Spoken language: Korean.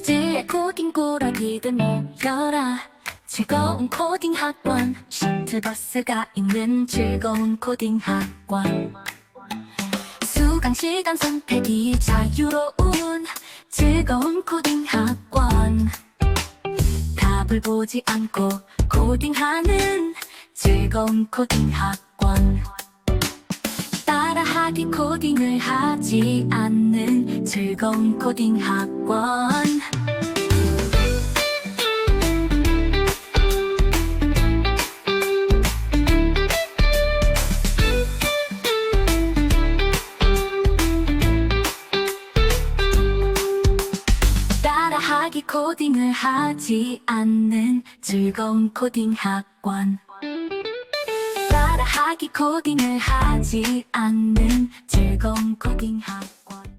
수지의 코딩 꾸러기들 모여라. 즐거운 코딩 학원. 셔틀버스가 있는 즐거운 코딩 학원. 수강 시간 선택이 자유로운 즐거운 코딩 학원. 답을 보지 않고 코딩하는 즐거운 코딩 학원. 따라하기 코딩을 하지 않는 즐거운 코딩 학원 따라하기 코딩을 하지 않는 즐거운 코딩 학원. 따라하기 코딩을 하지 않는 즐거운 코딩 학원